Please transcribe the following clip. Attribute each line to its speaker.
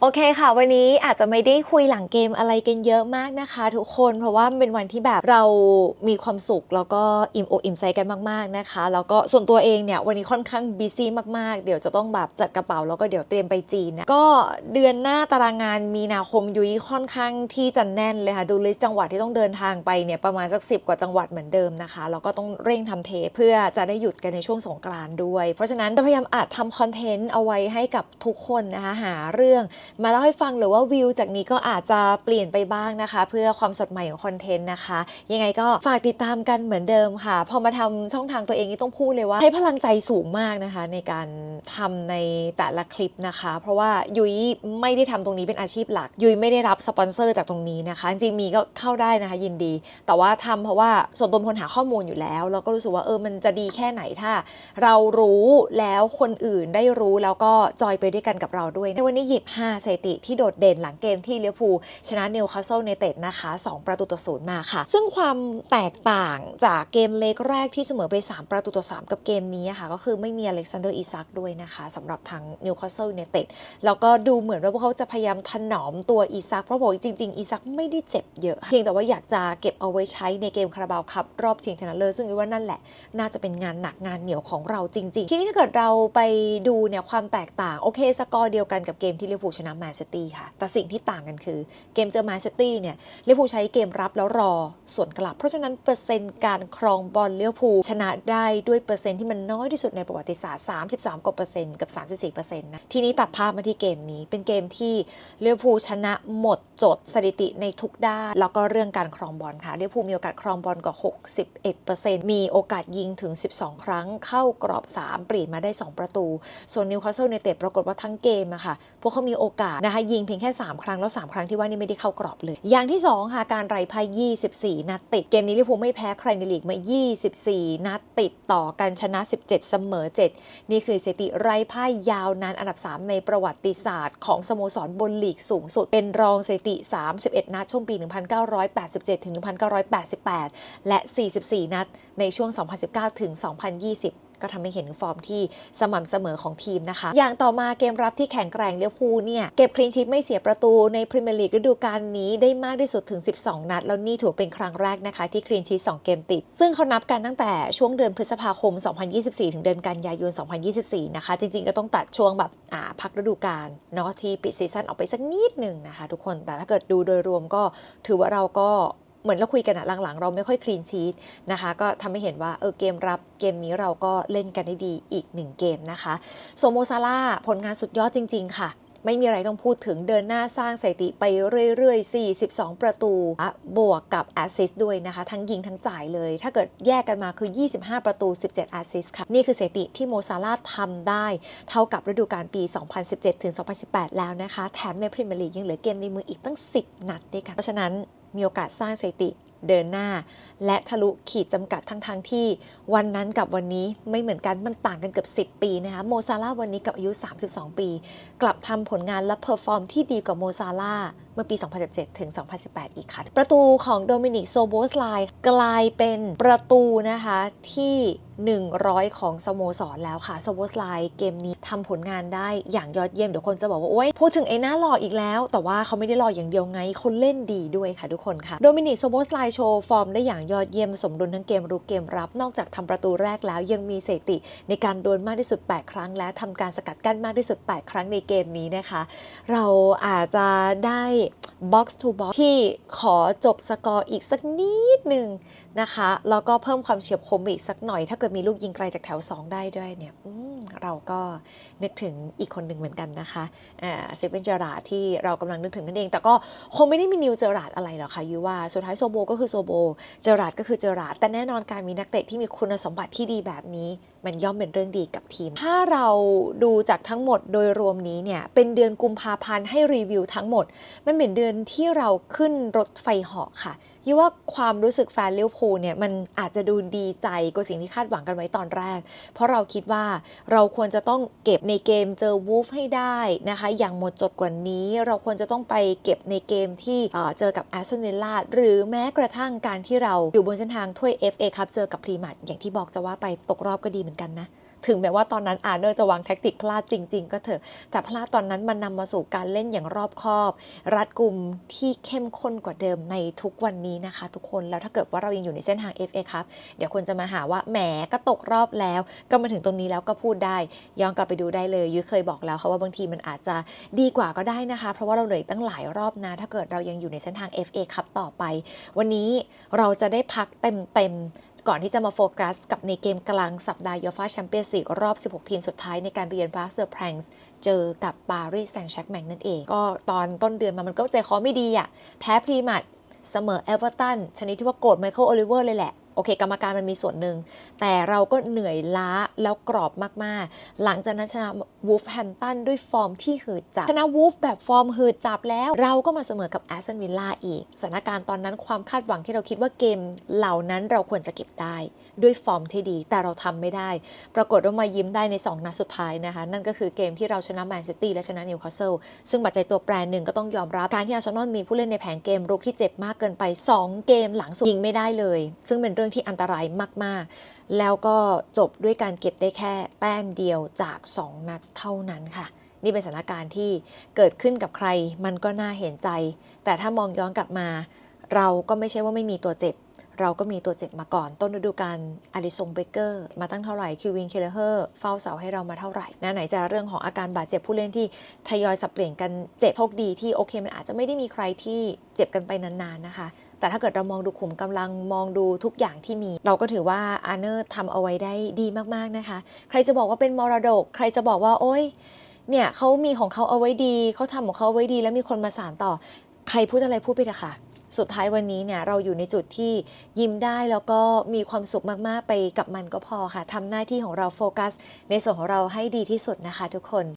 Speaker 1: โอเคค่ะ วันนี้อาจจะไม่ได้คุยหลังเกมอะไรกันเยอะมากนะคะ ทุกคนเพราะว่าเป็นวันที่แบบเรามีความสุขแล้วก็อิ่มอกอิ่มใจกันมากๆนะคะแล้วก็ส่วนตัวเองเนี่ยวันนี้ค่อนข้างบีซี่มากๆ เดี๋ยวจะต้องแบบจัดกระเป๋าแล้วก็เดี๋ยวเตรียมไปจีนนะก็เดือนหน้าตารางงานมีนาคมยุ้ยค่อนข้างที่จะแน่นเลยค่ะดูลิสต์จังหวัดที่ต้องเดินทางไปเนี่ยประมาณสักสิกว่าจังหวัดเหมือนเดิมนะคะแล้วก็ต้องเร่งทำเทเพื่อจะได้หยุดกันในช่วงสงกรานต์ด้วย เพราะฉะนั้นจะพยายามอัดทำคอนเทนต์เอาไว้ให้กับทุกคนนะคะหาเรื่องมาเล่าให้ฟังหรือว่าวิวจากนี้ก็อาจจะเปลี่ยนไปบ้างนะคะ เพื่อความสดใหม่ของคอนเทนต์นะคะ ยังไงก็ฝากติดตามกันเหมือนเดิมค่ะ พอมาทำช่องทางตัวเองนี่ต้องพูดเลยว่าให้พลังใจสูงมากนะคะ ในการทำในแต่ละคลิปนะคะ เพราะว่ายุ้ยไม่ได้ทำตรงนี้เป็นอาชีพหลัก ยุ้ยไม่ได้รับสปอนเซอร์จากตรงนี้นะคะ จริงมีก็เข้าได้นะคะยินดี แต่ว่าทำเพราะว่าส่วนตัวคนหาข้อมูลอยู่แล้วแล้วก็รู้สึกว่าเออมันจะดีแค่ไหนถ้า เรารู้แล้วคนอื่นได้รู้แล้วก็จอยไปด้วยกันกับเราด้วยในวันนี้หยิบ5สถิติที่โดดเด่นหลังเกมที่เลี้ยวภูชนะนิวคาสเซิลในเต็ดนะคะ 2 ประตูต่อศูนย์มาค่ะ ซึ่งความแตกต่างจากเกมเล็กแรกที่เสมอไป 3 ประตูต่อ 3 กับเกมนี้ค่ะ ก็คือไม่มีอเล็กซานเดอร์อิซักด้วยนะคะสำหรับทางนิวคาสเซิลในเต็ดแล้วก็ดูเหมือนว่าพวกเขาจะพยายามถนอมตัวอิซักเพราะบอกจริง ๆอิซักไม่ได้เจ็บเยอะ เพียงแต่ว่าอยากจะเก็บเอาไว้ใช้ในเกมคาราบาวคัพรอบชิงชนะเลิศซึ่งว่านั่นแหละ น่าจะเป็นงานหนักงานเหนียวของเราจริง ๆ ทีนี้ถ้าเกิดเราไปดูเนี่ยความแตกต่างโอเคสกอร์เดียวกันกับเกมที่ลิเวอร์พูลชนะแมนซิตี้ค่ะ แต่สิ่งที่ต่างกันคือเกมเจอแมนซิตี้เนี่ยลิเวอร์พูลใช้เกมรับแล้วรอส่วนกลับ เพราะฉะนั้นเปอร์เซ็นต์การครองบอลลิเวอร์พูลชนะได้ด้วยเปอร์เซ็นต์ที่มันน้อยที่สุดในประวัติศาสตร์ 33กว่าเปอร์เซ็นต์กับ 34เปอร์เซ็นต์นะทีนี้ตัดภาพมาที่เกมนี้เป็นเกมที่ลิเวอร์พูลชนะหมดจดสถิติในทุกด้านแล้วก็เรื่องการครองบอลค่ะลิเวอร์พูลมีโอกาสครองบอลกว่า61%มีโอกาสยิงถึง 12 ครั้งเข้ากรอบ 3 ปรีดมาได้ 2 ประตู ส่วนนิวคาสเซิลในเตะปรากฏว่าทั้งเกมอะค่ะ พวกเขามีโอกาสนะคะยิงเพียงแค่ 3 ครั้ง แล้ว 3 ครั้งที่ว่านี่ไม่ได้เข้ากรอบเลย อย่างที่ 2 ค่ะ การไร้พ่าย 24 นัดติด เกมนี้ลิเวอร์พูลไม่แพ้ใครในลีกมา 24 นัดติดต่อกันชนะ 17 เสมอ 7 นี่คือสถิติไร้พ่ายยาวนานอันดับ 3 ในประวัติศาสตร์ ของสโมสรบนลีกสูงสุด เป็นรองสถิติ 31 นัดช่วงปี 1987 ถึง 1988 และ 44 นัดในช่วง 2019 ถึง 2020 ก็ทำให้เห็นฟอร์มที่สม่ำเสมอของทีมนะคะ อย่างต่อมาเกมรับที่แข็งแกร่งเลี้ยวภูเนี่ยเก็บคลีนชีตไม่เสียประตูในพรีเมียร์ลีกฤดูกาลนี้ได้มากที่สุดถึง 12 นัด แล้วนี่ถือเป็นครั้งแรกนะคะ ที่คลีนชีต2เกมติด ซึ่งเขานับกันตั้งแต่ช่วงเดือนพฤษภาคม 2024 ถึงเดือนกันยายน 2024 นะคะ จริงๆ ก็ต้องตัดช่วงแบบอ่าพักฤดูกาลเนาะที่ปิดซีซั่นออกไปสักนิดหนึ่งนะคะ ทุกคนแต่ถ้าเกิดดูโดยรวมก็ถือว่าเราก็ เหมือนเราคุยกันอะหลังๆ เราไม่ค่อยคลีนชีตนะคะก็ทำให้เห็นว่าเออเกมรับเกมนี้เราก็เล่นกันได้ดีอีกหนึ่งเกมนะคะโซโมซาร่าผลงานสุดยอดจริง ๆ ค่ะไม่มีอะไรต้องพูดถึงเดินหน้าสร้างสถิติไปเรื่อยๆ 42 ประตู บวกกับแอสซิสต์ด้วยนะคะ ทั้งยิงทั้งจ่ายเลย ถ้าเกิดแยกกันมาคือ 25 ประตู 17แอสซิสต์ค่ะ นี่คือสถิติที่โมซาร่าทำได้ เท่ากับฤดูกาลปี 2017 ถึง 2018 แล้วนะคะ แถมในพรีเมียร์ลีกยังเหลือเกมในมืออีกตั้ง 10 นัดด้วยกันเพราะฉะนั้น มีโอกาสสร้างสถิติ เดินหน้า และทะลุขีดจำกัดทั้งทงๆที่วันนั้นกับวันนี้ไม่เหมือนกันมันต่างกันเกือบ 10 ปีนะคะโมซาร่าวันนี้กับอายุ 32 ปี กลับทำผลงานและเพอร์ฟอร์มที่ดีกว่าโมซาร่าเมื่อปี 2017 ถึง 2018 อีกค่ะ ประตูของโดมินิกโซโบสไลกลายเป็นประตูนะคะที่ 100 ของสโมสรแล้วค่ะโซโบสไลเกมนี้ทำผลงานได้อย่างยอดเยี่ยม เดี๋ยวคนจะบอกว่า โอ๊ย พูดถึงไอ้หน้าหล่ออีกแล้ว แต่ว่าเขาไม่ได้หล่ออย่างเดียวไงเขาเล่นดีด้วยค่ะทุกคนค่ะ โดมินิกโซโบสไลโชว์ฟอร์มได้อย่างยอดเยี่ยมสมดุลทั้งเกมรุกเกมรับ นอกจากทำประตูแรกแล้วยังมีสถิติในการโดนมากที่สุด 8 ครั้ง และทำการสกัดกั้นมากที่สุด 8 ครั้งในเกมนี้นะคะ เราอาจจะได้ box to box ที่ขอจบสกอร์อีกสักนิดหนึ่งนะคะ แล้วก็เพิ่มความเฉียบคมอีกสักหน่อย ถ้าเกิดมีลูกยิงไกลจากแถว 2 ได้ด้วยเนี่ยอื เราก็นึกถึงอีกคนหนึ่งเหมือนกันนะคะเซเว่นเจอราร์ดที่เรากำลังนึกถึงนั่นเอง แต่ก็คงไม่ได้มีนิวเจอราร์ดอะไรหรอกค่ะยูว่าสุดท้ายโซโบก็คือโซโบ เจอราร์ดก็คือเจอราร์ดแต่แน่นอนการมีนักเตะที่มีคุณสมบัติที่ดีแบบนี้ มันย่อมเป็นเรื่องดีกับทีม ถ้าเราดูจากทั้งหมดโดยรวมนี้เนี่ย เป็นเดือนกุมภาพันธ์ให้รีวิวทั้งหมด มันเป็นเดือนที่เราขึ้นรถไฟเหาะค่ะยี่ว่าความรู้สึกแฟนเลิเวพูเนี่ย มันอาจจะดูดีใจกว่าสิ่งที่คาดหวังกันไว้ตอนแรก เพราะเราคิดว่าเราควรจะต้องเก็บในเกมเจอวูฟให้ได้นะคะ อย่างหมดจดกว่านี้เราควรจะต้องไปเก็บในเกมที่เเจอกับแอสตันวิลล่าหรือแม้กระทั่งการที่เราอยู่บนเส้นทางถ้วย FA ครับเจอกับพรีมัดอย่างที่บอกจะว่าไปตกรอบก็ดีเหมือนกันนะ ถึงแม้ว่าตอนนั้นอาร์เนอร์จะวางแท็กติกพลาดจริง ๆ ก็เถอะ แต่พลาดตอนนั้นมันนำมาสู่การเล่นอย่างรอบคอบ รัดกุมที่เข้มข้นกว่าเดิมในทุกวันนี้นะคะ ทุกคนแล้วถ้าเกิดว่าเรายังอยู่ในเส้นทาง FA ครับเดี๋ยวคนจะมาหาว่าแหมก็ตกรอบแล้ว ก็มาถึงตรงนี้แล้วก็พูดได้ ย้อนกลับไปดูได้เลยยุ้ยเคยบอกแล้วค่ะว่าบางทีมันอาจจะดีกว่าก็ได้นะคะ เพราะว่าเราเหลืออกตั้งหลายรอบนะ ถ้าเกิดเรายังอยู่ในเส้นทาง FA ครับต่อไป วันนี้เราจะได้พักเต็มๆ ก่อนที่จะมาโฟกัสกับในเกมกลางสัปดาห์ยูฟาแชมเปี้ยนส์ลีกรอบ 16 ทีมสุดท้ายในการไปเยือนพาสเซอร์แพรงส์เจอกับปารีสแซงต์แชร์กแมงนั่นเอง ก็ตอนต้นเดือนมามันก็ใจคอไม่ดีอะ่ะแพ้พรีมัดเสมอเอเวอร์ตันชนิดที่ว่าโกรธไมเคิลโอลิเวอร์เลยแหละ โอเค กรรมการมันมีส่วนหนึ่ง แต่เราก็เหนื่อยล้าแล้วกรอบมากๆ หลังจากนั้นชนะวูฟแฮมตันด้วยฟอร์มที่หืดจับ ชนะวูฟแบบฟอร์มหืดจับแล้ว เราก็มาเสมอกับแอสตันวิลล่าอีก สถานการณ์ตอนนั้นความคาดหวังที่เราคิดว่าเกมเหล่านั้นเราควรจะเก็บได้ด้วยฟอร์มที่ดี แต่เราทำไม่ได้ ปรากฏว่ามายิ้มได้ใน 2นัดสุดท้ายนะคะ นั่นก็คือเกมที่เราชนะแมนซิตี้และชนะนิวคาสเซิล ซึ่งปัจจัยตัวแปรหนึ่งก็ต้องยอมรับ การที่อาร์เซนอลมีผู้เล่นในแผงเกมรุกที่เจ็บมากเกินไป 2 เกมหลังสุดยิงไม่ได้เลย ซึ่งเป็นเรื่องื่องที่อันตรายมาก ๆ แล้วก็จบด้วยการเก็บได้แค่แต้มเดียวจาก 2 นัดเท่านั้นค่ะ นี่เป็นสถานการณ์ที่เกิดขึ้นกับใครมันก็น่าเห็นใจ แต่ถ้ามองย้อนกลับมา เราก็ไม่ใช่ว่าไม่มีตัวเจ็บ เราก็มีตัวเจ็บมาก่อน ต้นฤดูกาลอลิซงเบเกอร์มาตั้งเท่าไหร่คิววินเคเลเฮอร์เฝ้าเสาให้เรามาเท่าไหร่นะไหนจะเรื่องของอาการบาดเจ็บผู้เล่นที่ทยอยสับเปลี่ยนกันเจ็บโชคดีที่โอเคมันอาจจะไม่ได้มีใครที่เจ็บกันไปนานๆนะคะ แต่ถ้าเกิดเรามองดูขุมกำลังมองดูทุกอย่างที่มี เราก็ถือว่าอาร์เนอร์ทำเอาไว้ได้ดีมากๆนะคะ ใครจะบอกว่าเป็นมรดก ใครจะบอกว่าโอ๊ยเนี่ยเขามีของเขาเอาไว้ดีเขาทำของเขาเอาไว้ดี แล้วมีคนมาสานต่อ ใครพูดอะไรพูดไปเถอะค่ะสุดท้ายวันนี้เนี่ยเราอยู่ในจุดที่ยิ้มได้แล้วก็มีความสุขมาก ๆ ไปกับมันก็พอค่ะทำหน้าที่ของเราโฟกัส ในส่วนของเราให้ดีที่สุดนะคะทุกคน